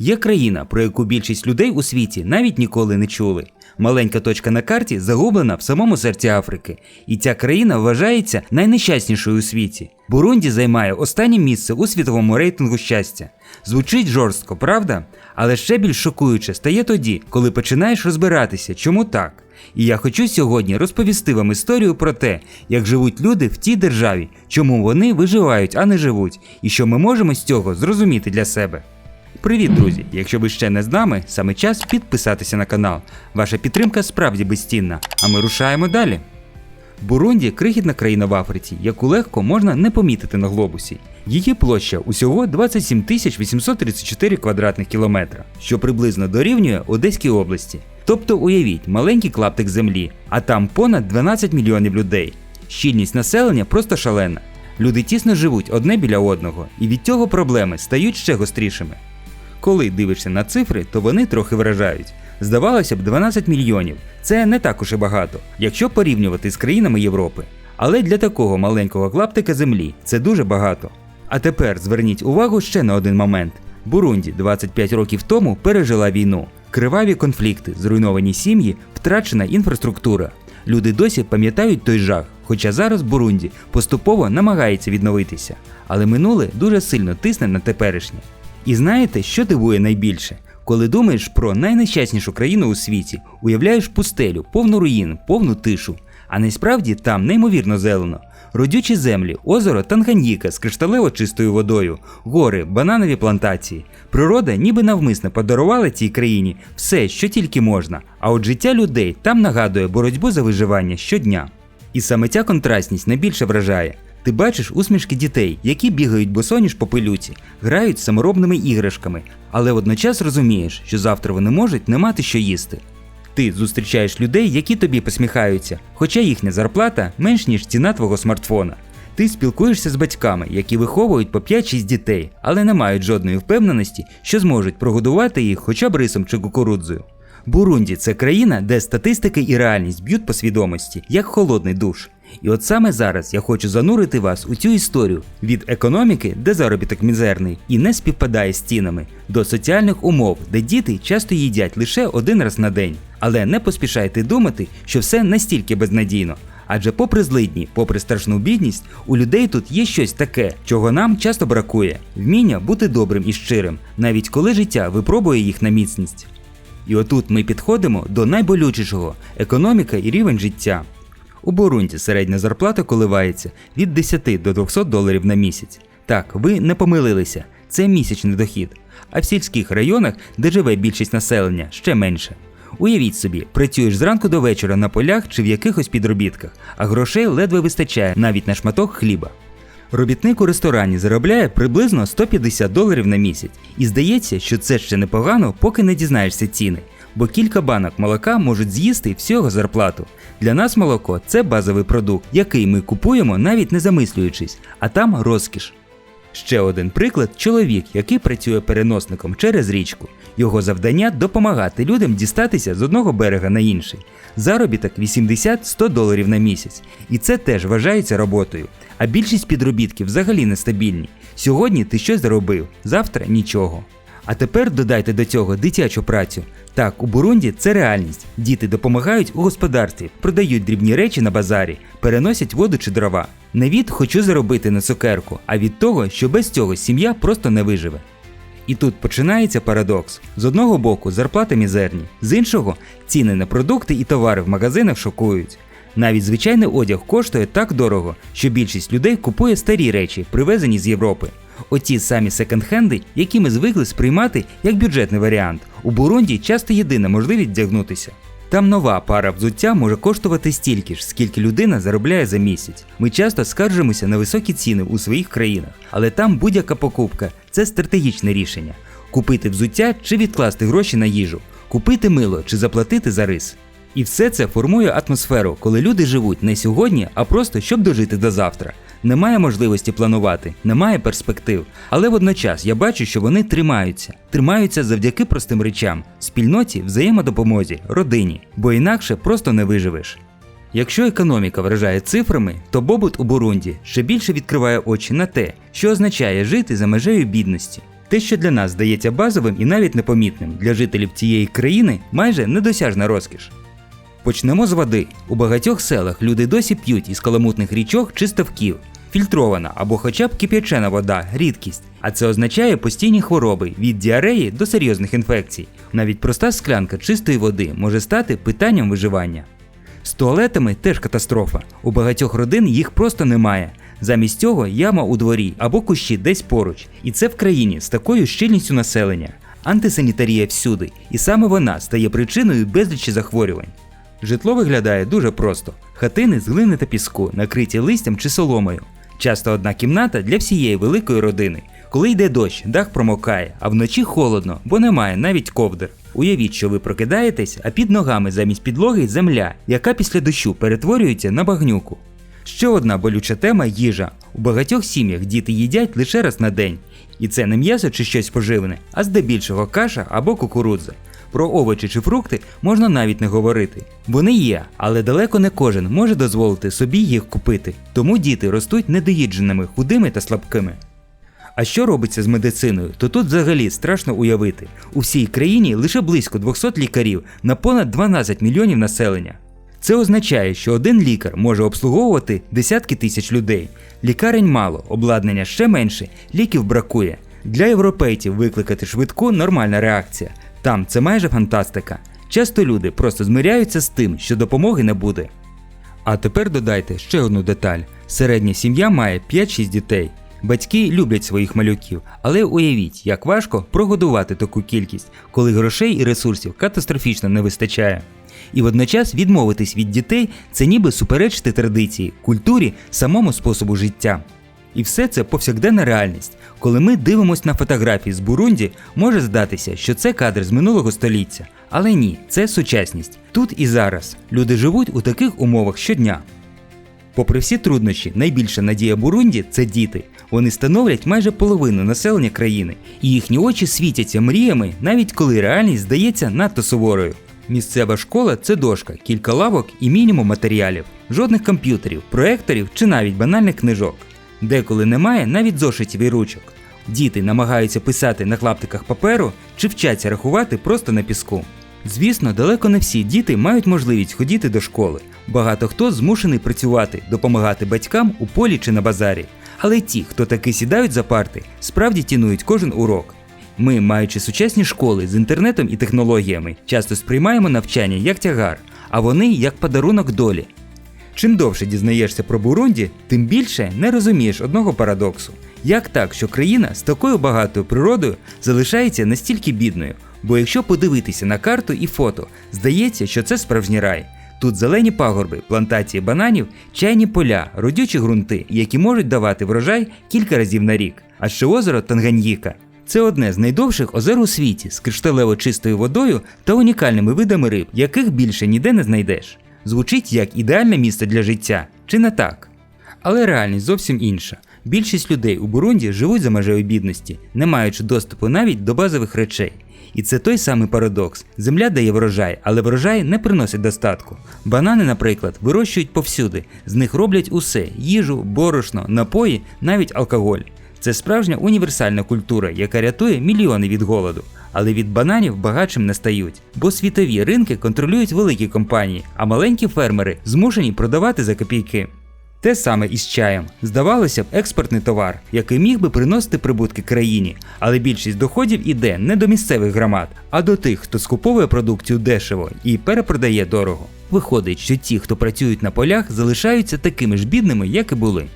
Є країна, про яку більшість людей у світі навіть ніколи не чули. Маленька точка на карті загублена в самому серці Африки, і ця країна вважається найнещаснішою у світі. Бурунді займає останнє місце у світовому рейтингу щастя. Звучить жорстко, правда? Але ще більш шокуюче стає тоді, коли починаєш розбиратися, чому так. І я хочу сьогодні розповісти вам історію про те, як живуть люди в тій державі, чому вони виживають, а не живуть, і що ми можемо з цього зрозуміти для себе. Привіт, друзі! Якщо ви ще не з нами, саме час підписатися на канал. Ваша підтримка справді безцінна, а ми рушаємо далі. Бурунді крихітна країна в Африці, яку легко можна не помітити на глобусі. Її площа усього 27 834 квадратних кілометра, що приблизно дорівнює Одеській області. Тобто уявіть маленький клаптик землі, а там понад 12 мільйонів людей. Щільність населення просто шалена. Люди тісно живуть одне біля одного, і від цього проблеми стають ще гострішими. Коли дивишся на цифри, то вони трохи вражають. Здавалося б, 12 мільйонів це не так уж і багато, якщо порівнювати з країнами Європи. Але для такого маленького клаптика землі це дуже багато. А тепер зверніть увагу ще на один момент: Бурунді 25 років тому пережила війну, криваві конфлікти, зруйновані сім'ї, втрачена інфраструктура. Люди досі пам'ятають той жах, хоча зараз Бурунді поступово намагається відновитися. Але минуле дуже сильно тисне на теперішнє. І знаєте, що дивує найбільше? Коли думаєш про найнещаснішу країну у світі, уявляєш пустелю, повну руїн, повну тишу. А насправді там неймовірно зелено. Родючі землі, озеро Танганьїка з кришталево чистою водою, гори, бананові плантації. Природа ніби навмисно подарувала цій країні все, що тільки можна. А от життя людей там нагадує боротьбу за виживання щодня. І саме ця контрастність найбільше вражає. Ти бачиш усмішки дітей, які бігають босоніж по пилюці, грають саморобними іграшками, але водночас розумієш, що завтра вони можуть не мати що їсти. Ти зустрічаєш людей, які тобі посміхаються, хоча їхня зарплата менш ніж ціна твого смартфона. Ти спілкуєшся з батьками, які виховують по 5-6 дітей, але не мають жодної впевненості, що зможуть прогодувати їх хоча б рисом чи кукурудзою. Бурунді це країна, де статистики і реальність б'ють по свідомості, як холодний душ. І от саме зараз я хочу занурити вас у цю історію від економіки, де заробіток мізерний і не співпадає з цінами, до соціальних умов, де діти часто їдять лише один раз на день. Але не поспішайте думати, що все настільки безнадійно. Адже попри злидні, попри страшну бідність, у людей тут є щось таке, чого нам часто бракує: вміння бути добрим і щирим, навіть коли життя випробує їх на міцність. І отут ми підходимо до найболючішого економіка і рівень життя. У Бурунді середня зарплата коливається від 10 до 200 доларів на місяць. Так, ви не помилилися, це місячний дохід. А в сільських районах, де живе більшість населення, ще менше. Уявіть собі, працюєш зранку до вечора на полях чи в якихось підробітках, а грошей ледве вистачає навіть на шматок хліба. Робітник у ресторані заробляє приблизно 150 доларів на місяць, і здається, що це ще непогано, поки не дізнаєшся ціни, бо кілька банок молока можуть з'їсти всього зарплату. Для нас молоко це базовий продукт, який ми купуємо навіть не замислюючись, а там розкіш. Ще один приклад чоловік, який працює переносником через річку. Його завдання допомагати людям дістатися з одного берега на інший. Заробіток 80-100 доларів на місяць. І це теж вважається роботою. А більшість підробітків взагалі нестабільні. Сьогодні ти щось заробив, завтра нічого. А тепер додайте до цього дитячу працю. Так, у Бурунді це реальність. Діти допомагають у господарстві, продають дрібні речі на базарі, переносять воду чи дрова. Не від хочу заробити на цукерку, а від того, що без цього сім'я просто не виживе. І тут починається парадокс: з одного боку зарплати мізерні, з іншого ціни на продукти і товари в магазинах шокують. Навіть звичайний одяг коштує так дорого, що більшість людей купує старі речі, привезені з Європи. Оці самі секонд-хенди, які ми звикли сприймати як бюджетний варіант. У Бурунді часто єдина можливість вдягнутися. Там нова пара взуття може коштувати стільки ж, скільки людина заробляє за місяць. Ми часто скаржимося на високі ціни у своїх країнах, але там будь-яка покупка це стратегічне рішення: купити взуття чи відкласти гроші на їжу, купити мило чи заплатити за рис. І все це формує атмосферу, коли люди живуть не сьогодні, а просто щоб дожити до завтра. Немає можливості планувати, немає перспектив. Але водночас я бачу, що вони тримаються, тримаються завдяки простим речам, спільноті, взаємодопомозі, родині, бо інакше просто не виживеш. Якщо економіка вражає цифрами, то побут у Бурунді ще більше відкриває очі на те, що означає жити за межею бідності. Те, що для нас здається базовим і навіть непомітним, для жителів цієї країни майже недосяжна розкіш. Почнемо з води. У багатьох селах люди досі п'ють із каламутних річок чи ставків. Фільтрована або хоча б кип'ячена вода рідкість, а це означає постійні хвороби від діареї до серйозних інфекцій. Навіть проста склянка чистої води може стати питанням виживання. З туалетами теж катастрофа. У багатьох родин їх просто немає. Замість цього яма у дворі або кущі десь поруч. І це в країні з такою щільністю населення. Антисанітарія всюди, і саме вона стає причиною безлічі захворювань. Житло виглядає дуже просто: хатини з глини та піску, накриті листям чи соломою. Часто одна кімната для всієї великої родини. Коли йде дощ, дах промокає, а вночі холодно, бо немає навіть ковдр. Уявіть, що ви прокидаєтесь, а під ногами замість підлоги земля, яка після дощу перетворюється на багнюку. Ще одна болюча тема їжа. У багатьох сім'ях діти їдять лише раз на день. І це не м'ясо чи щось поживне, а здебільшого каша або кукурудза. Про овочі чи фрукти можна навіть не говорити. Вони є, але далеко не кожен може дозволити собі їх купити. Тому діти ростуть недоїдженими, худими та слабкими. А що робиться з медициною, то тут взагалі страшно уявити. У всій країні лише близько 200 лікарів на понад 12 мільйонів населення. Це означає, що один лікар може обслуговувати десятки тисяч людей. Лікарень мало, обладнання ще менше, ліків бракує. Для європейців викликати швидку нормальна реакція. Там це майже фантастика. Часто люди просто змиряються з тим, що допомоги не буде. А тепер додайте ще одну деталь: середня сім'я має 5-6 дітей. Батьки люблять своїх малюків, але уявіть, як важко прогодувати таку кількість, коли грошей і ресурсів катастрофічно не вистачає. І водночас відмовитись від дітей це ніби суперечити традиції, культурі, самому способу життя. І все це повсякденна реальність. Коли ми дивимося на фотографії з Бурунді, може здатися, що це кадр з минулого століття. Але ні, це сучасність. Тут і зараз. Люди живуть у таких умовах щодня. Попри всі труднощі, найбільша надія Бурунді це діти. Вони становлять майже половину населення країни, і їхні очі світяться мріями, навіть коли реальність здається надто суворою. Місцева школа це дошка, кілька лавок і мінімум матеріалів, жодних комп'ютерів, проекторів чи навіть банальних книжок. Деколи немає навіть зошитів і ручок. Діти намагаються писати на клаптиках паперу чи вчаться рахувати просто на піску. Звісно, далеко не всі діти мають можливість ходіти до школи. Багато хто змушений працювати, допомагати батькам у полі чи на базарі. Але ті, хто таки сідають за парти, справді цінують кожен урок. Ми, маючи сучасні школи з інтернетом і технологіями, часто сприймаємо навчання як тягар, а вони як подарунок долі. Чим довше дізнаєшся про Бурунді, тим більше не розумієш одного парадоксу. Як так, що країна з такою багатою природою залишається настільки бідною? Бо якщо подивитися на карту і фото, здається, що це справжній рай. Тут зелені пагорби, плантації бананів, чайні поля, родючі ґрунти, які можуть давати врожай кілька разів на рік. А ще озеро Танганьїка. Це одне з найдовших озер у світі з кришталево чистою водою та унікальними видами риб, яких більше ніде не знайдеш. Звучить як ідеальне місце для життя, чи не так? Але реальність зовсім інша. Більшість людей у Бурунді живуть за межею бідності, не маючи доступу навіть до базових речей. І це той самий парадокс. Земля дає врожай, але врожай не приносить достатку. Банани, наприклад, вирощують повсюди, з них роблять усе: їжу, борошно, напої, навіть алкоголь. Це справжня універсальна культура, яка рятує мільйони від голоду. Але від бананів багатшим не стають, бо світові ринки контролюють великі компанії, а маленькі фермери змушені продавати за копійки. Те саме і з чаєм. Здавалося б, експортний товар, який міг би приносити прибутки країні, але більшість доходів іде не до місцевих громад, а до тих, хто скуповує продукцію дешево і перепродає дорого. Виходить, що ті, хто працюють на полях, залишаються такими ж бідними, як і були.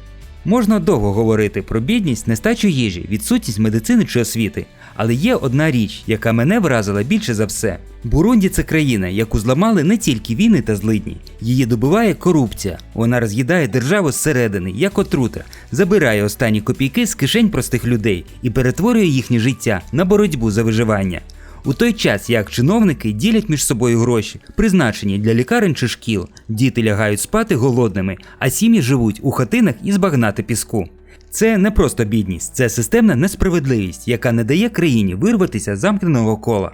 Можна довго говорити про бідність, нестачу їжі, відсутність медицини чи освіти. Але є одна річ, яка мене вразила більше за все. Бурунді це країна, яку зламали не тільки війни та злидні. Її добиває корупція. Вона роз'їдає державу зсередини, як отрута, забирає останні копійки з кишень простих людей і перетворює їхнє життя на боротьбу за виживання. У той час, як чиновники ділять між собою гроші, призначені для лікарень чи шкіл, діти лягають спати голодними, а сім'ї живуть у хатинах із багнати піску. Це не просто бідність, це системна несправедливість, яка не дає країні вирватися з замкненого кола.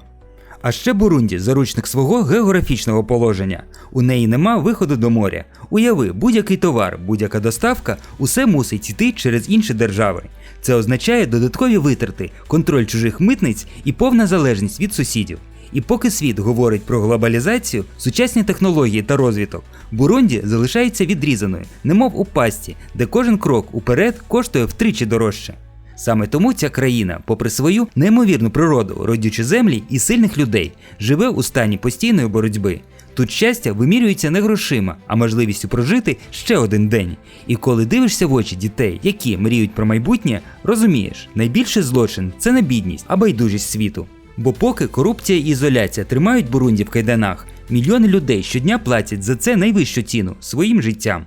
А ще Бурунді заручник свого географічного положення. У неї нема виходу до моря. Уяви, будь-який товар, будь-яка доставка, усе мусить йти через інші держави. Це означає додаткові витрати, контроль чужих митниць і повна залежність від сусідів. І поки світ говорить про глобалізацію, сучасні технології та розвиток, Бурунді залишається відрізаною, немов у пасті, де кожен крок уперед коштує втричі дорожче. Саме тому ця країна, попри свою неймовірну природу, родючі землі і сильних людей, живе у стані постійної боротьби. Тут щастя вимірюється не грошима, а можливістю прожити ще один день. І коли дивишся в очі дітей, які мріють про майбутнє, розумієш, найбільший злочин це не бідність, а байдужість світу. Бо поки корупція і ізоляція тримають Бурунді в кайданах, мільйони людей щодня платять за це найвищу ціну своїм життям.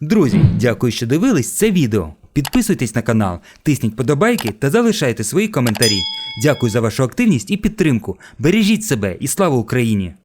Друзі, дякую, що дивились це відео. Підписуйтесь на канал, тисніть подобайки та залишайте свої коментарі. Дякую за вашу активність і підтримку. Бережіть себе і слава Україні!